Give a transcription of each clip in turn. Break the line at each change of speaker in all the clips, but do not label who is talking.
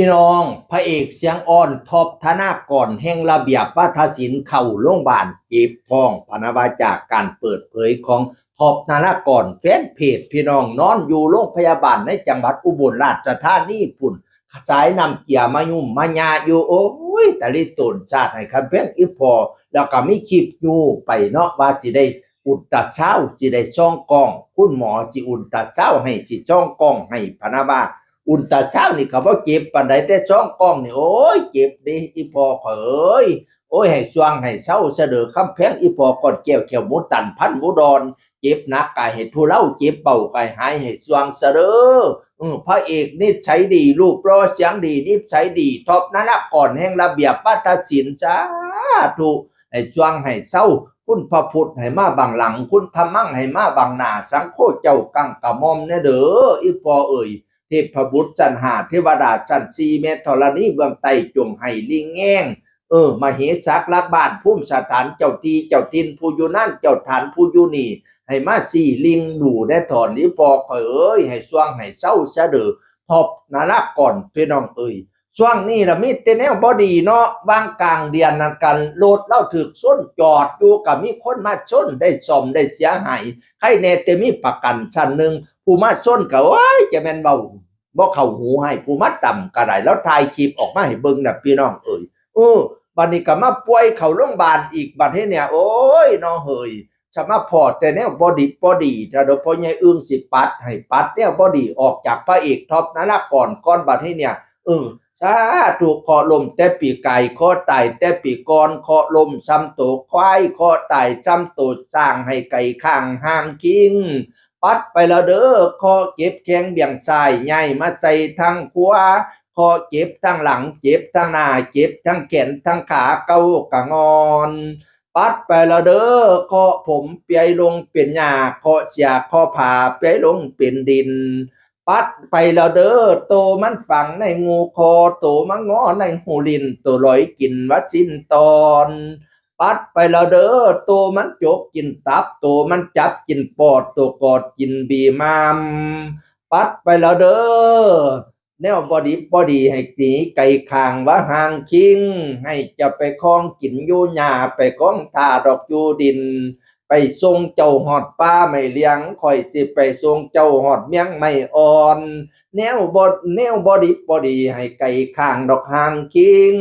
พี่น้องพระเอกเสียงอ่อนทอบธนากรแห่งระเบียบวัฒศิลป์เข้าโรงพยาบาลเจ็บท้องพนาวาจากการเปิดเผยของทอบธนากรแฟนเพจพี่น้องนอนอยู่โรงพยาบาลในจังหวัดอุบลราชธานีพุ่นสายนำเกียร์มายุ่มมายาอยู่โอ้ยแต่ลิตุนชาติให้คำเพียงอีพอ แล้วก็มีคลิปอยู่ไปเนาะว่าสิได้อุดตัดเช้าสิได้ช่องกอง คุณหมอสิอุดตัดเช้าให้สิช่องกองให้พนะว่า อุนตาเช้านี่ก็บ่เจ็บปานใดแต่ช่องกล้องนี่โอ้ยเจ็บดิอีพอเอ้ยโอ้ยให้สว่างให้เศร้าเสดอคำแพงอีพอก่อนแก้วเขียวหมูตันพันหมูดอน เจ็บหนักกายให้ทุเลาเจ็บเบากายหายให้สว่างเสดอพระเอกนิสัยดีรูปรอเสียงดีนิสัยดีทอบนั่นละก่อนแห่งระเบียบปัตศิลป์จ้าถูกให้สว่างให้เศร้าคุณพระพุทธให้มาบังหลัง คุณธรรมังให้มาบังหนาสังโฆเจ้ากังกะมอมเนเด้ออีพอเอ่ย เทพบุตรจันหาเทวดาจันสีเมธรณีเบื้องไตจงให้ลิงแง่งเออมาเหสักลักบ้านพุ่มสถานเจ้าตีเจ้าตินผู้อยู่นั่นเจ้าฐานผู้อยู่นี่ ให้มาสี่ลิงดูได้ถอนนี้พอเผยให้สว่างให้เศร้าซะเด้อทอบนารักก่อนพี่น้องเอ้ยช่วงนี้ละมีแต่แนวบอดีเนาะบางกลางเดือนนันกันโลดเล่าถึกส้นจอดอยู่กับมีคนมาชนได้ซ่อมได้เสียหายใครแน่แต่มีประกันชั้นหนึ่งผู้มาชนก็ว้ายจะแมนเบา บ่เข้าหูให้ผู้มาต่ำก็ไดแล้วถ่ายคลิปออกมาให้เบิ่งน่ะพี่น้องเอ้ยเออบัดนี้ก็มาป่วยเข้าโรงพยาบาลอีกบัดนี้เนี่ยโอ้ยน้องเฮยสมาพอแต่แนวบ่ดีบ่ดีถ้าโดยพ่อใหญ่อึ้งสิปัด ให้ปัดแนวบ่ดีออกจากพระเอกท็อปนั่นละก่อนก่อนบัดนี้เนี่ยเออสาธุเคอลมแต่ปีไก่คอไตแต่ปีกรคอลมซ้ำโตควายคอไตซ้ำโตสร้างให้ไก่ข้างห้างคิง ปัดไปแล้วเด้อคอเจ็บแข้งเบี่ยงซ้ายใหญ่มาใส่ทางขวาคอเจ็บทางหลังเจ็บทางหน้าเจ็บทางแขนทางขาเกากะงอน ปัดไปแล้วเด้อคอผมเปียลงเป็นหญ้าคอเสียคอผ่าเปียลงเป็นดิน ปัดไปแล้วเด้อโตมันฝังในงูคอโตมันงอในหูลินโตลอยกินวัดสินตอน ปัดไปแล้วเด้อตัวมันจกกินตับตัวมันจับกินปอดตัวกอดกินบีมามปัดไปแล้วเด้อแนวบอดีบอดีให้หนีไก่คางว่าหางคิง ให้จะไปคล้องกินอยู่หญ้าไปคล้องทาดอกอยู่ดิน ไปทรงเจ้าหอดป้าไม่เลี้ยงคอยสิไปทรงเจ้าหอดเมียงไม่อ่อน แนวบดแนวบอดีบอดีให้ไก่คางดอกหางคิง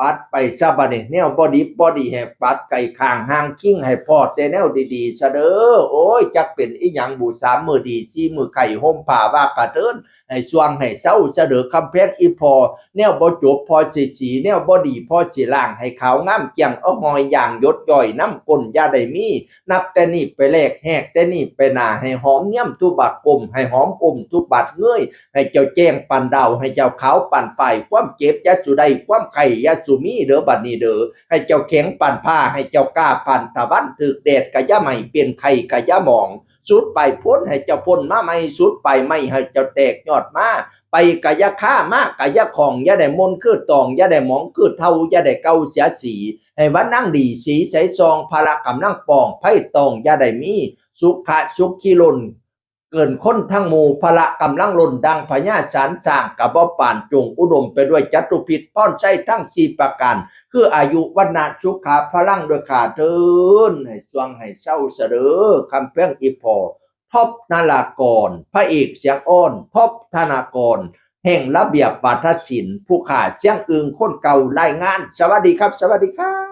ปัดไปซะบัดนี้แนวบอดีบอดีให้ปัดไก่ข้างห้างคิ้งให้พอแต่แนวดีๆซะเด้อโอ้ยจักเป็นอีหยังบูสามมือดีสี่มือไข่ห่มผ้าว่ากระเทินให้สว่างให้เศร้าซะเด้อคำแพงอีพอ แนวบ่จบพอสิสีแนวบ่ดีพอสิล่างให้ขาวงามเกียงเอาหอยอย่างยดย่อยน้ำก้นยาได้มี นับแต่นี้ไปแลกแหกแต่นี้ไปหนาให้หอมเยี่ยมทุบัดกลมให้หอมอมทุบัดเงยให้เจ้าแจ้งปันดาวให้เจ้าขาวปันฝ่ายความเจ็บยาสุใดความไข่ยาสุมีเด้อบัดนี้เด้อให้เจ้าแข็งปั่นผ้าให้เจ้ากล้าปั่นตะวันถึกแดดกะยะไม่เปลี่ยนไข่กะยะหมองสุดไปพ้นให้เจ้าพ้นมาไม่สุดไปไม่ให้เจ้าแตกยอดมาไปกะยะฆ่ามากกะยะของยาได้มนคือตองยาได้หมองคือเท่ายาได้เกาเสียสี ให้วันนั่งดีสีใสซองพละกำนั่งปองไพ่ตองยาได้มี สุขะสุขขีลน เกินค้นทั้งหมู่พละกำลังลนดังพญาสารสร้างกับบ่ป่านจงอุดมไปด้วยจัตุพิษป้อนใช้ทั้งสี่ประการ คืออายุวันนาสุขาพลังโดยขาดเทินให้สวงให้เศร้าเสดอคำเพียงอีพอทบนาลากร พระเอกเสียงอ้อนทบธนากร แห่งระเบียบวาทศิลป์ผู้ขาดเสียงอึงคนเก่ารายงาน สวัสดีครับ สวัสดีครับ